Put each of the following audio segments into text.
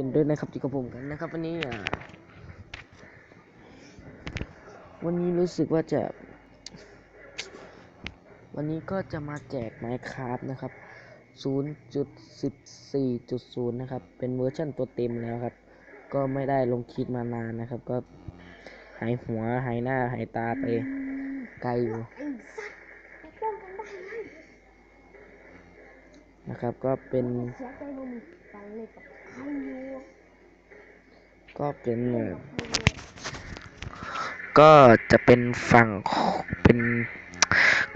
กันด้วยนะครับที่กับผมกันนะครับวันนี้วันนี้รู้สึกว่าจะ วันนี้ก็จะมาแจก Minecraft นะครับ 0.14.0 นะครับ เป็นเวอร์ชันตัวเต็มแล้วครับ ก็ไม่ได้ลงคลิปมานานนะครับ ก็หายหัวหายหน้าหายตาไปไกลอยู่ ไอ้สัตว์ไอ้ป้องกันได้ไง นะครับ ก็เป็น ก็เป็นก็จะเป็นฝั่งเป็น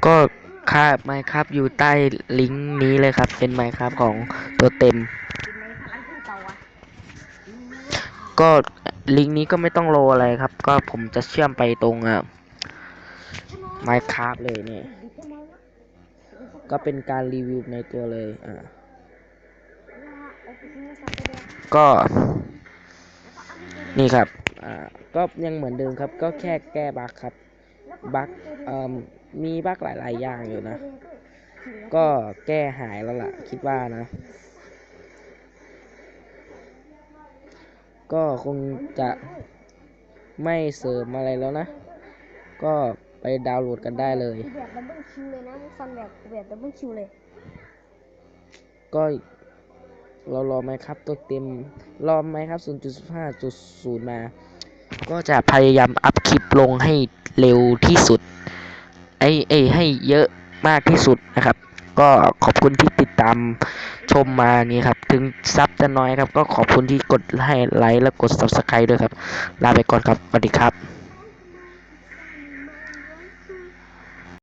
ก็ค่าไมครับอยู่ใต้ลิงก์นี้เลยครับ เป็นไมครับของตัวเต็ม ก็ลิงก์นี้ก็ไม่ต้องโลอะไรครับ ก็ผมจะเชื่อมไปตรงอะไมครับเลยเนี่ย ก็เป็นการรีวิวในตัวเลยอ่าว่าไอ้ผู้หญิงสัตว์แดงก็นี่ครับอ่าก็ยังเหมือนเดิมครับ ก็แค่แก้บั๊กครับบั๊กเอ่อมีบั๊กหลาย ๆ อย่างอยู่นะ ก็แก้หายแล้วล่ะ คิดว่านะ ก็คงจะไม่เสริมอะไรแล้วนะ ก็ ไปดาวน์โหลดกันได้เลย แบบดับเบิลคิวเลยนะมึงฟันแบบแบบดับเบิลคิวเลย ก็เรารอไหมครับตัวเต็มรอไหมครับ0.5.0 มา ก็จะพยายามอัพคลิปลงให้เร็วที่สุด ไอ้ไอ้ยให้เยอะมากที่สุดนะครับ ก็ขอบคุณที่ติดตามชมมานี่ครับ ถึงซับจะน้อยครับ ก็ขอบคุณที่กดให้ไลค์และกด subscribe ด้วยครับ ลาไปก่อนครับสวัสดีครับ